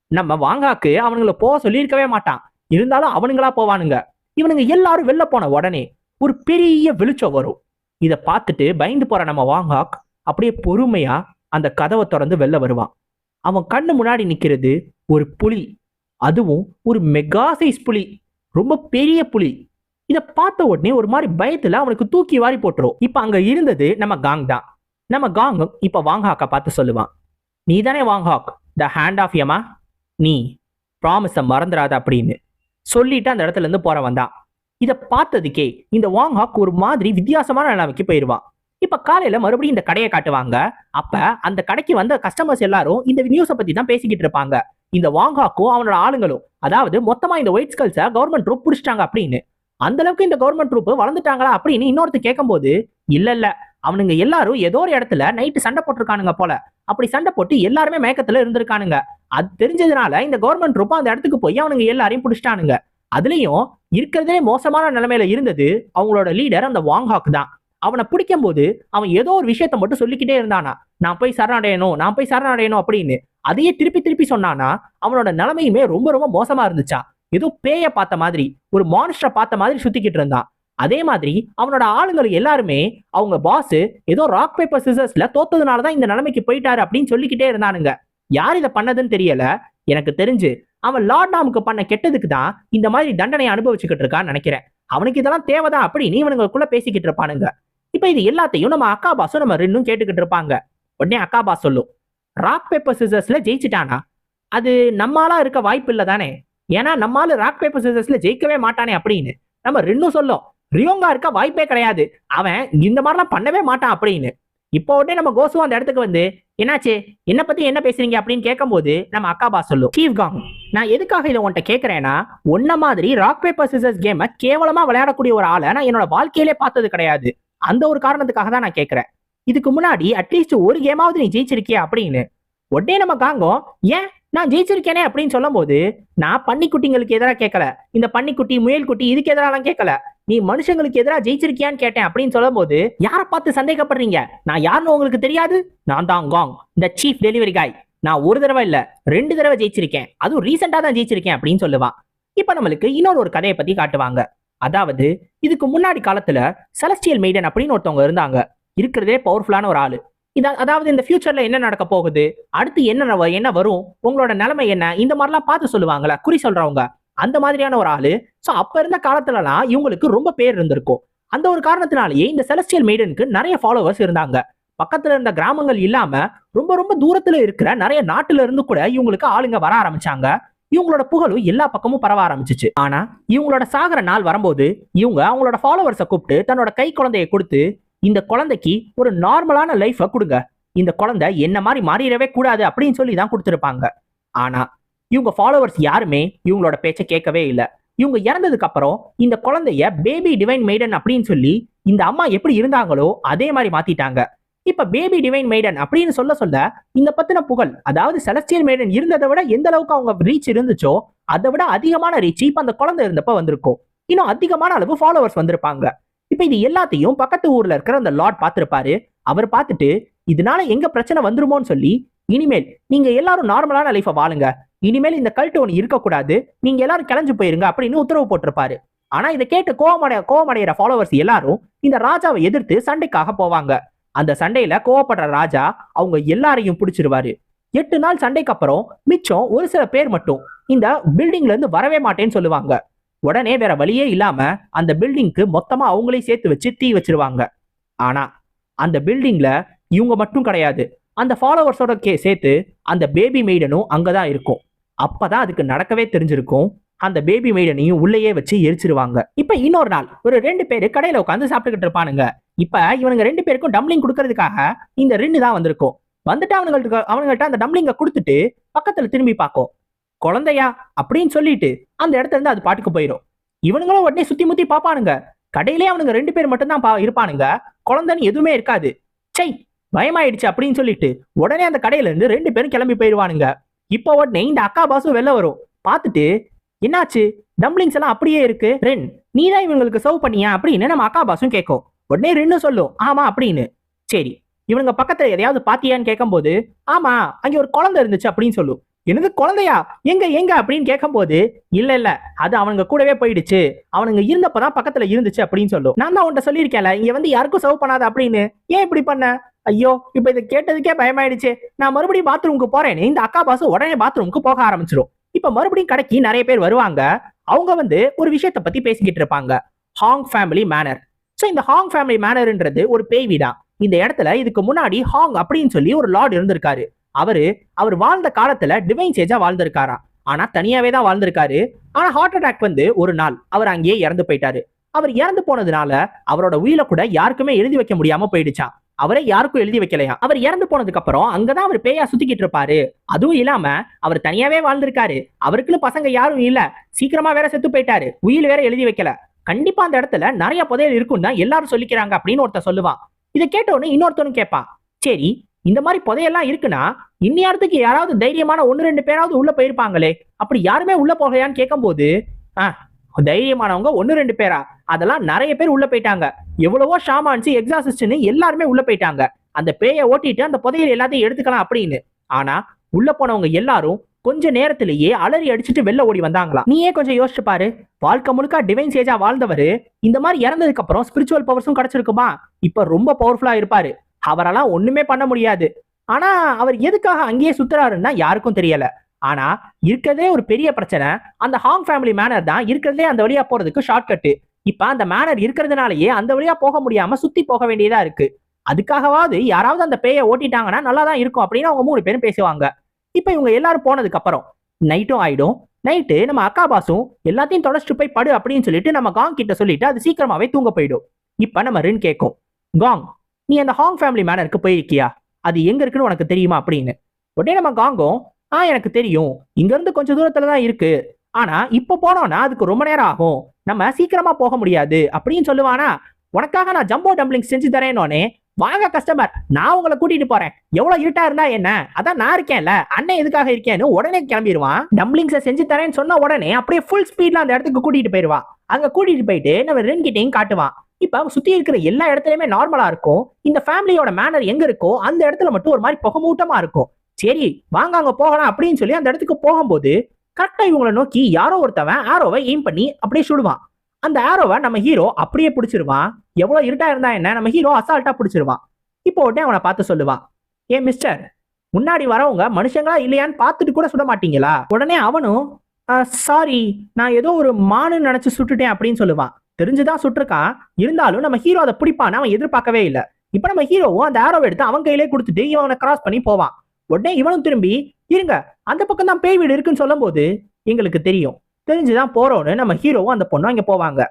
நம்ம வாங்காக்கு அவனுங்கள போக சொல்லியிருக்கவே மாட்டான். இருந்தாலும் அவனுங்களா போவானுங்க. இவனுங்க எல்லாரும் வெளில போன உடனே ஒரு பெரிய வெளிச்சம் வரும். இதை பார்த்துட்டு பயந்து போற நம்ம வாங்காக் அப்படியே பொறுமையா அந்த கதவை திறந்து வெளில வருவான். அவன் கண்ணு முன்னாடி நிக்கிறது ஒரு புலி. அதுவும் ஒரு மெகா சைஸ் புலி. ரொம்ப பெரிய புலி. இதை பார்த்த உடனே ஒரு மாதிரி பயத்துல அவனுக்கு தூக்கி வாரி போட்டுரும். இப்ப அங்க இருந்தது நம்ம காங் தான். நம்ம காங் இப்ப வாங்காக்கை பார்த்து சொல்லுவான். நீ தானே வாங்காக். த ஹேண்ட் ஆஃப் யமா நீ ப்ராமிஸை மறந்துடாத அப்படின்னு சொல்லிட்டு அந்த இடத்துல இருந்து வந்தான் இதை பார்த்ததுக்கே இந்த வாங்ஹாக் ஒரு மாதிரி வித்தியாசமான நிலைமைக்கு போயிடுவான் இப்ப காலையில மறுபடியும் இந்த கடையை காட்டுவாங்க. அப்ப அந்த கடைக்கு வந்த கஸ்டமர்ஸ் எல்லாரும் இந்த நியூஸை பத்தி தான் பேசிக்கிட்டு இருப்பாங்க. இந்த வாங்காக்கும் அவனோட ஆளுங்களும் அதாவது மொத்தமாக இந்த ஒயிட் ஸ்கல்ஸை கவர்மெண்ட் ட்ரூப் பிடிச்சிட்டாங்க அப்படின்னு. அந்த அளவுக்கு இந்த கவர்மெண்ட் ட்ரூப் வளர்ந்துட்டாங்களா அப்படின்னு இன்னொருத்தர் கேட்கும்போது இல்லை இல்லை. அவனுங்க எல்லாரும் ஏதோ ஒரு இடத்துல நைட்டு சண்டை போட்டிருக்கானுங்க போல. அப்படி சண்டை போட்டு எல்லாருமே மயக்கத்துல இருந்திருக்கானுங்க. அது தெரிஞ்சதுனால இந்த கவர்மெண்ட் ட்ரூப் அந்த இடத்துக்கு போய் அவனுங்க எல்லாரையும் பிடிச்சிட்டானுங்க. அதுலயும் இருக்கிறதே மோசமான நிலைமையில இருந்தது அவங்களோட லீடர் அந்த வாங்ஹாக் தான். அவனை பிடிக்கும் போது அவன் ஏதோ ஒரு விஷயத்த மட்டும் சொல்லிக்கிட்டே இருந்தானா. நான் போய் சரணடையணும் நான் போய் சரணடையணும் அப்படின்னு அதையே திருப்பி திருப்பி சொன்னானா அவனோட நிலைமையுமே ரொம்ப ரொம்ப மோசமா இருந்துச்சா ஏதோ பேய பார்த்த மாதிரி ஒரு மான்ஸ்டரை பார்த்த மாதிரி சுத்திக்கிட்டு இருந்தான். அதே மாதிரி அவனோட ஆளுங்கள் எல்லாருமே அவங்க பாஸ் ஏதோ ராக் பேப்பர் சிசர்ஸ்ல தோத்ததுனால தான் இந்த நிலைமைக்கு போயிட்டாரு அப்படின்னு சொல்லிக்கிட்டே இருந்தானுங்க. யார் இதை பண்ணதுன்னு தெரியல. எனக்கு தெரிஞ்சு அவன் லார்ட் நாமுக்கு பண்ண கெட்டதுக்கு தான் இந்த மாதிரி தண்டனை அனுபவிச்சுக்கிட்டு இருக்கான்னு நினைக்கிறேன். அவனுக்கு இதெல்லாம் தேவைதான் அப்படின்னு இவனுங்களுக்குள்ள பேசிக்கிட்டு இருப்பானுங்க. இப்போ இது எல்லாத்தையும் நம்ம அக்கா பாஸும் நம்ம ரெண்டும் கேட்டுக்கிட்டு இருப்பாங்க. உடனே அக்கா பாஸ் சொல்லும் ராக் பேப்பர் சிசர்ஸ்ல ஜெயிச்சிட்டானா? அது நம்மாலா இருக்க வாய்ப்பு இல்லை தானே? ஏன்னா நம்மளால ராக் பேப்பர் சிசர்ஸ்ல ஜெயிக்கவே மாட்டானே அப்படின்னு நம்ம ரெண்டும் சொல்லும். ரியோங்கா இருக்க வாய்ப்பே கிடையாது. அவன் இந்த மாதிரிலாம் பண்ணவே மாட்டான் அப்படின்னு. இப்போ உடனே நம்ம கோசு அந்த இடத்துக்கு வந்து என்னாச்சு? என்ன பத்தி என்ன பேசுறீங்க? அப்படின்னு கேட்கும்போது நம்ம அக்கா பா சொல்லும் சீஃப் காங் நான் எதுக்காக இதை உன்ட்ட கேட்கறேன்னா உன்ன மாதிரி ராக் பேப்பர் சிசர்ஸ் கேமை கேவலமா விளையாடக்கூடிய ஒரு ஆளை நான் என்னோட வாழ்க்கையிலே பார்த்தது கிடையாது. அந்த ஒரு காரணத்துக்காக தான் நான் கேட்கறேன் இதுக்கு முன்னாடி அட்லீஸ்ட் ஒரு கேமாவது நீ ஜெயிச்சிருக்கியா? அப்படின்னு. உடனே நம்ம காங்கம் ஏன்? நான் ஜெயிச்சிருக்கேனே? அப்படின்னு சொல்லும் போது நான் பன்னிக்குட்டிங்களுக்கு எதிராக கேட்கல இந்த பன்னிக்குட்டி முயல் குட்டி இதுக்கு எதிராலாம் கேட்கல நீ மனுஷங்களுக்கு எதிராக ஜெயிச்சிருக்கியான்னு கேட்டேன் அப்படின்னு சொல்லும் போது யாரை பார்த்து சந்தேகப்படுறீங்க? நான் யாருன்னு உங்களுக்கு தெரியாது? நான் தான் காங் இந்த சீஃப் டெலிவரி காய் நான் ஒரு தடவை இல்ல ரெண்டு தடவை ஜெயிச்சிருக்கேன். அதுவும் ரீசெண்டா தான் ஜெயிச்சிருக்கேன் அப்படின்னு சொல்லுவான். இப்ப நம்மளுக்கு இன்னொரு ஒரு கதையை பத்தி காட்டுவாங்க. அதாவது இதுக்கு முன்னாடி காலத்துல செலஸ்டியல் மெய்டன் அப்படின்னு ஒருத்தவங்க இருந்தாங்க. இருக்கிறதே பவர்ஃபுல்லான ஒரு ஆளு. இதா அதாவது இந்த ஃபியூச்சர்ல என்ன நடக்க போகுது? அடுத்து என்ன என்ன வரும்? உங்களோட நிலைமை என்ன? இந்த மாதிரிலாம் பார்த்து சொல்லுவாங்களா குறி சொல்றவங்க. அந்த மாதிரியான ஒரு ஆளு. சோ அப்ப இருந்த காலத்துலலாம் இவங்களுக்கு ரொம்ப பேர் இருந்திருக்கும். அந்த ஒரு காரணத்தினாலேயே இந்த செலஸ்டியல் மெய்டனுக்கு நிறைய ஃபாலோவர்ஸ் இருந்தாங்க. பக்கத்துல இருந்த கிராமங்கள் இல்லாம ரொம்ப ரொம்ப தூரத்துல இருக்கிற நிறைய நாட்டுல இருந்து கூட இவங்களுக்கு ஆளுங்க வர ஆரம்பிச்சாங்க. இவங்களோட புகழும் எல்லா பக்கமும் பரவ ஆரம்பிச்சிச்சு. ஆனா இவங்களோட சாகர நாள் வரும்போது இவங்க அவங்களோட ஃபாலோவர்ஸை கூப்பிட்டு தன்னோட கை குழந்தையை கொடுத்து இந்த குழந்தைக்கு ஒரு நார்மலான லைஃபை கொடுங்க. இந்த குழந்தை என்ன மாதிரி மாறிடவே கூடாது அப்படின்னு சொல்லி தான் கொடுத்துருப்பாங்க. ஆனா இவங்க ஃபாலோவர்ஸ் யாருமே இவங்களோட பேச்சை கேட்கவே இல்லை. இவங்க இறந்ததுக்கு அப்புறம் இந்த குழந்தைய பேபி டிவைன் மெய்டன் அப்படின்னு சொல்லி இந்த அம்மா எப்படி இருந்தாங்களோ அதே மாதிரி மாத்திட்டாங்க. இப்ப பேபி டிவைன் மெய்டன் அப்படின்னு சொல்ல சொல்ல இந்த பத்தின புகழ் அதாவது செலஸ்டியல் மெய்டன் இருந்ததை விட எந்த அளவுக்கு அவங்க ரீச் இருந்துச்சோ அதை விட அதிகமான ரீச் இப்ப அந்த குழந்தை இருந்தப்ப வந்திருக்கும். இன்னும் அதிகமான அளவு ஃபாலோவர்ஸ் வந்திருப்பாங்க. இப்ப இது எல்லாத்தையும் பக்கத்து ஊர்ல இருக்கிற அந்த லார்ட் பார்த்திருப்பாரு. அவர் பார்த்துட்டு இதனால எங்க பிரச்சனை வந்துருமோன்னு சொல்லி இனிமேல் நீங்க எல்லாரும் நார்மலான லைஃபை வாழுங்க. இனிமேல் இந்த கல்ட்டு ஒன்று இருக்கக்கூடாது. நீங்க எல்லாரும் கிளஞ்சு போயிருங்க அப்படின்னு உத்தரவு போட்டிருப்பாரு. ஆனா இதை கேட்டு கோவமடைய கோவமடைகிற ஃபாலோவர்ஸ் எல்லாரும் இந்த ராஜாவை எதிர்த்து சண்டைக்காக போவாங்க. அந்த சண்டையில கோவப்படுற ராஜா அவங்க எல்லாரையும் பிடிச்சிருவாரு. எட்டு நாள் சண்டைக்கு அப்புறம் மிச்சம் ஒரு சில பேர் மட்டும் இந்த பில்டிங்ல இருந்து வரவே மாட்டேன்னு சொல்லுவாங்க. உடனே வேற வழியே இல்லாம அந்த பில்டிங்க்கு மொத்தமா அவங்களையும் சேர்த்து வச்சு தீ வச்சிருவாங்க. ஆனா அந்த பில்டிங்ல இவங்க மட்டும் கிடையாது. அந்த ஃபாலோவர்ஸோட கே சேர்த்து அந்த பேபி மெய்டனும் அங்கே தான் இருக்கும். அப்போ தான் அதுக்கு நடக்கவே தெரிஞ்சிருக்கும். அந்த பேபி மெய்டனையும் உள்ளேயே வச்சு எரிச்சிருவாங்க. இப்போ இன்னொரு நாள் ஒரு ரெண்டு பேர் கடையில் உட்காந்து சாப்பிட்டுக்கிட்டு இருப்பானுங்க. இப்போ இவனுங்க ரெண்டு பேருக்கும் டம்ளிங் கொடுக்கறதுக்காக இந்த ரெண்டு தான் வந்திருக்கும். வந்துட்டு அவனுங்களுக்கு அவனுங்கள்ட்ட அந்த டம்ளிங்கை கொடுத்துட்டு பக்கத்தில் திரும்பி பார்க்கும். குழந்தையா அப்படின்னு சொல்லிட்டு அந்த இடத்துல இருந்து அது பாட்டுக்கு போயிடும் இவனுங்களும் உடனே சுத்தி முத்தி பார்ப்பானுங்க. கடையிலே அவனுங்க ரெண்டு பேர் மட்டும்தான் பா இருப்பானுங்க. குழந்தைன்னு எதுவுமே இருக்காது. சை பயமாயிடுச்சு அப்படின்னு சொல்லிட்டு உடனே அந்த கடையில இருந்து ரெண்டு பேரும் கிளம்பி போயிடுவானுங்க. இப்போ உடனே இந்த அக்கா பாசும் வெளில வரும். பார்த்துட்டு என்னாச்சு? டம்ளிங்ஸ் எல்லாம் அப்படியே இருக்கு. ரென் நீ தான் இவங்களுக்கு சர்வ் பண்ணியா? அப்படின்னு நம்ம அக்கா பாசும் கேட்கும். உடனே ரென்னு சொல்லும். ஆமா அப்படின்னு. சரி இவனுங்க பக்கத்துல எதையாவது பாத்தியான்னு கேட்கும்போது ஆமா அங்க ஒரு குழந்தை இருந்துச்சு அப்படின்னு சொல்லும். எனக்கு குழந்தையா? எங்க எங்க? அப்படின்னு கேட்கும்போது இல்ல இல்ல அது அவனுங்க கூடவே போயிடுச்சு. அவனுங்க இருந்தப்பதான் பக்கத்துல இருந்துச்சு அப்படின்னு சொல்லும். நான் தான் உன்கிட்ட சொல்லியிருக்கேன்ல இங்க வந்து யாருக்கும் சர்வ் பண்ணாத அப்படின்னு. ஏன் இப்படி பண்ண? ஐயோ இப்ப இதை கேட்டதுக்கே பயமாயிடுச்சு. நான் மறுபடியும் பாத்ரூமுக்கு போறேன்னு இந்த அக்கா பாசு உடனே பாத்ரூமுக்கு போக ஆரம்பிச்சிடும் இப்ப மறுபடியும் கடைக்கு நிறைய பேர் வருவாங்க. அவங்க வந்து ஒரு விஷயத்த பத்தி பேசிக்கிட்டு இருப்பாங்க. ஹாங் ஃபேமிலி மேனர் ஸோ இந்த ஹாங் ஃபேமிலி மேனர்ன்றது ஒரு பேய் வீடா. இந்த இடத்துல இதுக்கு முன்னாடி ஹாங் அப்படின்னு சொல்லி ஒரு லார்ட் இருந்திருக்காரு. அவரு அவர் வாழ்ந்த காலத்துல டிவைன் சேஜா வாழ்ந்திருக்காரா. ஆனா தனியாவே தான் வாழ்ந்திருக்காரு. ஆனா ஹார்ட் அட்டாக் வந்து ஒரு நாள் அவர் அங்கேயே இறந்து போயிட்டாரு. அவர் இறந்து போனதுனால அவரோட உயில கூட யாருக்குமே எழுதி வைக்க முடியாம போயிடுச்சான் அவரை யாருக்கும் எழுதி வைக்கலையா? அவர் இறந்து போனதுக்கு அப்புறம் அங்கதான் அவர் பேயா சுத்திக்கிட்டு இருப்பாரு. அதுவும் இல்லாம அவர் தனியாவே வாழ்ந்திருக்காரு. அவருக்குன்னு பசங்க யாரும் இல்ல. சீக்கிரமா வேற செத்து போயிட்டாரு. உயில் வேற எழுதி வைக்கல. கண்டிப்பா அந்த இடத்துல நிறைய புதையல் இருக்கும் தான் எல்லாரும் சொல்லிக்கிறாங்க அப்படின்னு ஒருத்தர் சொல்லுவான் இதை கேட்டவொன்னு இன்னொருத்தனும் கேட்பான் சரி இந்த மாதிரி புதையெல்லாம் இருக்குன்னா இன்னியாரத்துக்கு யாராவது தைரியமான ஒன்னு ரெண்டு பேராவது உள்ள போயிருப்பாங்களே. அப்படி யாருமே உள்ள போகலையான்னு கேட்கும்போது ஆஹ் தைரியமானவங்க ஒன்று ரெண்டு பேரா? அதெல்லாம் நிறைய பேர் உள்ள போயிட்டாங்க. எவ்வளவோ ஷாமான்ஸ் எக்ஸாசிஸ்ட்னு எல்லாருமே உள்ள போயிட்டாங்க. அந்த பேயை ஓட்டிட்டு அந்த புதையல் எல்லாத்தையும் எடுத்துக்கலாம் அப்படின்னு. ஆனா உள்ள போனவங்க எல்லாரும் கொஞ்ச நேரத்திலேயே அலறி அடிச்சுட்டு வெளில ஓடி வந்தாங்களாம் நீயே கொஞ்சம் யோசிச்சு பாரு. வாழ்க்கை முழுக்க டிவைன் சேஜா வாழ்ந்தவர் இந்த மாதிரி இறந்ததுக்கு அப்புறம் ஸ்பிரிச்சுவல் பவர்ஸும் கிடைச்சிருக்குமா? இப்ப ரொம்ப பவர்ஃபுல்லா இருப்பாரு. அவரெல்லாம் ஒண்ணுமே பண்ண முடியாது. ஆனா அவர் எதுக்காக அங்கேயே சுத்துறாருன்னா யாருக்கும் தெரியல. ஆனா இருக்கிறதே ஒரு பெரிய பிரச்சனை. அந்த ஹாங் ஃபேமிலி மேனர் தான் இருக்கிறதே அந்த வழியா போறதுக்கு ஷார்ட்கட்டு இப்ப அந்த மேனர் இருக்கிறதுனாலயே அந்த வழியா போக முடியாம சுத்தி போக வேண்டியதா இருக்கு. அதுக்காகவாவது யாராவது அந்த பேயை ஓட்டிட்டாங்கன்னா நல்லா தான் இருக்கும் அப்படின்னு அவங்க மூணு பேரும் பேசுவாங்க. இப்ப இவங்க எல்லாரும் போனதுக்கு அப்புறம் நைட்டும் ஆயிடும். நைட்டு நம்ம அக்கா பாசும் எல்லாத்தையும் தொடச்சிட்டு போய் படு அப்படின்னு சொல்லிட்டு நம்ம காங் கிட்ட சொல்லிட்டு அது சீக்கிரமாவே தூங்க போயிடும். இப்ப நம்ம ரின் கேட்கும் காங் நீ அந்த ஹாங் ஃபேமிலி மேனருக்கு போயிருக்கியா? அது எங்க இருக்குன்னு உனக்கு தெரியுமா அப்படின்னு. உடனே நம்ம காங்கும் ஆ எனக்கு தெரியும். இங்க இருந்து கொஞ்சம் தூரத்துல தான் இருக்கு. ஆனா இப்ப போனோம்னா அதுக்கு ரொம்ப நேரம் ஆகும். நம்ம சீக்கிரமா போக முடியாது அப்படின்னு சொல்லுவானா உனக்காக நான் ஜம்போ டம்ப்ளிங்ஸ் செஞ்சு தரேனோனே வாங்க கஸ்டமர் நான் உங்களை கூட்டிட்டு போறேன். எவ்வளவு இருட்டா இருந்தா என்ன? அதான் நான் இருக்கேன்ல. அண்ணன் எதுக்காக இருக்கேன்னு உடனே கிளம்பிடுவான் டம்ப்ளிங்ஸை செஞ்சு தரேன்னு சொன்ன உடனே அப்படியே ஃபுல் ஸ்பீட்ல அந்த இடத்துக்கு கூட்டிட்டு போயிருவான் அங்க கூட்டிட்டு போயிட்டு நம்ம ரென்கிட்டையும் காட்டுவான். இப்ப சுத்தி இருக்கிற எல்லா இடத்துலயுமே நார்மலா இருக்கும். இந்த ஃபேமிலியோட மேனர் எங்க இருக்கோ அந்த இடத்துல மட்டும் ஒரு மாதிரி புகமூட்டமா இருக்கும். சரி வாங்க அங்க போகலாம் அப்படின்னு சொல்லி அந்த இடத்துக்கு போகும்போது கரெக்டா இவங்களை நோக்கி யாரோ ஒருத்தவன் ஆரோவை எய்ம் பண்ணி அப்படியே சுடுவான். அந்த ஆரோவை நம்ம ஹீரோ அப்படியே பிடிச்சிருவான். எவ்வளவு இருட்டா இருந்தா என்ன? நம்ம ஹீரோ அசால்ட்டா பிடிச்சிருவான். இப்போ உடனே அவனை பார்த்து சொல்லுவான். ஏ மிஸ்டர் முன்னாடி வரவங்க மனுஷங்களா இல்லையான்னு பார்த்துட்டு கூட சுட மாட்டீங்களா? உடனே அவனும் சாரி நான் ஏதோ ஒரு மானு நினைச்சு சுட்டுட்டேன் அப்படின்னு சொல்லுவான். தெரிஞ்சுதான் சுட்டிருக்கான். இருந்தாலும் நம்ம ஹீரோ அதை பிடிப்பான்னு அவன் எதிர்பார்க்கவே இல்லை. இப்போ நம்ம ஹீரோவும் அந்த ஆரோவை எடுத்து அவன் கையிலே கொடுத்துட்டு இவனை கிராஸ் பண்ணி போவான். உடனே இவனும் திரும்பி இருங்க அந்த பக்கம் தான் பேய் வீடு இருக்குன்னு சொல்லும்போது எங்களுக்கு தெரியும். தெரிஞ்சுதான் போறோம்னு நம்ம ஹீரோவும் அந்த பொண்ணும் அங்கே போவாங்க.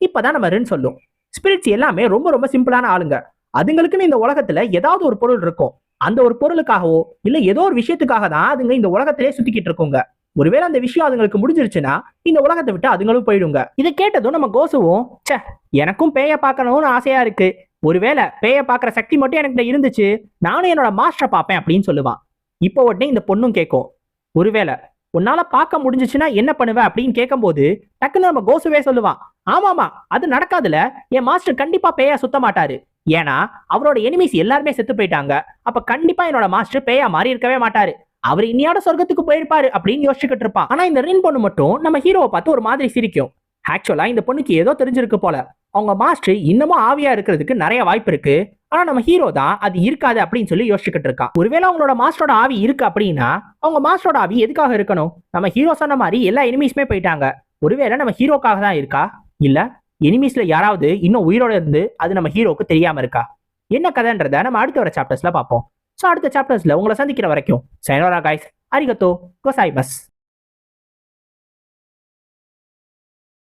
இப்பதான் நம்ம ரென் சொல்லும். ஸ்பிரிட்ஸ் எல்லாமே ரொம்ப ரொம்ப சிம்பிளான ஆளுங்க. அதுங்களுக்குன்னு இந்த உலகத்துல ஏதாவது ஒரு பொருள் இருக்கும். அந்த ஒரு பொருளுக்காகவோ இல்ல ஏதோ ஒரு விஷயத்துக்காக தான் அதுங்க இந்த உலகத்திலே சுத்திக்கிட்டு இருக்குங்க. ஒருவேளை அந்த விஷயம் அதுங்களுக்கு முடிஞ்சிருச்சுன்னா இந்த உலகத்தை விட்டு அதுங்களும் போயிடுங்க. இதை கேட்டதும் நம்ம கோசுவும் ச்சே எனக்கும் பேய பார்க்கணும்னு ஆசையா இருக்கு. ஒருவேளை பேய பார்க்குற சக்தி மட்டும் எனக்கு இருந்துச்சு நானும் என்னோட மாஸ்டரை பார்ப்பேன் அப்படின்னு சொல்லுவான் இப்போ உடனே இந்த பொண்ணும் கேட்கும் ஒருவேளை உன்னால பார்க்க முடிஞ்சுச்சுன்னா என்ன பண்ணுவ? அப்படின்னு கேட்கும்போது டக்குன்னு நம்ம கோசுவே சொல்லுவான் ஆமாமா அது நடக்காதுல என் மாஸ்டர் கண்டிப்பா பேயா சுத்த மாட்டாரு. ஏன்னா அவரோட எனிமீஸ் எல்லாருமே செத்து போயிட்டாங்க. அப்ப கண்டிப்பா என்னோட மாஸ்டர் பேயா மாறி இருக்கவே மாட்டாரு. அவர் இன்னையோட சொர்க்கத்துக்கு போயிருப்பாரு அப்படின்னு யோசிச்சுக்கிட்டு இருப்பான். ஆனா இந்த ரின் பொண்ணு மட்டும் நம்ம ஹீரோவை பார்த்து ஒரு மாதிரி சிரிக்கும். ஆக்சுவலா இந்த பொண்ணுக்கு ஏதோ தெரிஞ்சிருக்கு போல. அவங்க மாஸ்டர் இன்னமும் ஆவியா இருக்கிறதுக்கு நிறைய வாய்ப்பு இருக்கு. ஆனா நம்ம ஹீரோ தான் அது இருக்காது அப்படின்னு சொல்லி யோசிச்சுக்கிட்டு இருக்கா ஒருவேளை அவங்களோட மாஸ்டரோட ஆவி இருக்கு அப்படின்னா அவங்க மாஸ்டரோட ஆவி எதுக்காக இருக்கணும்? நம்ம ஹீரோ சொன்ன மாதிரி எல்லா எனிமீஸுமே போயிட்டாங்க. ஒருவேளை நம்ம ஹீரோக்காக தான் இருக்கா? இல்ல எனிமீஸ்ல யாராவது இன்னும் உயிரோட இருந்து அது நம்ம ஹீரோக்கு தெரியாம இருக்கா? என்ன கதைன்றத நம்ம அடுத்த வர சாப்டர்ஸ்ல பார்ப்போம். ஸோ அடுத்த சாப்டர்ஸ்ல உங்களை சந்திக்கிற வரைக்கும் சைனோரா காய்ஸ் அரிகத்தோ கோசாய் பஸ்.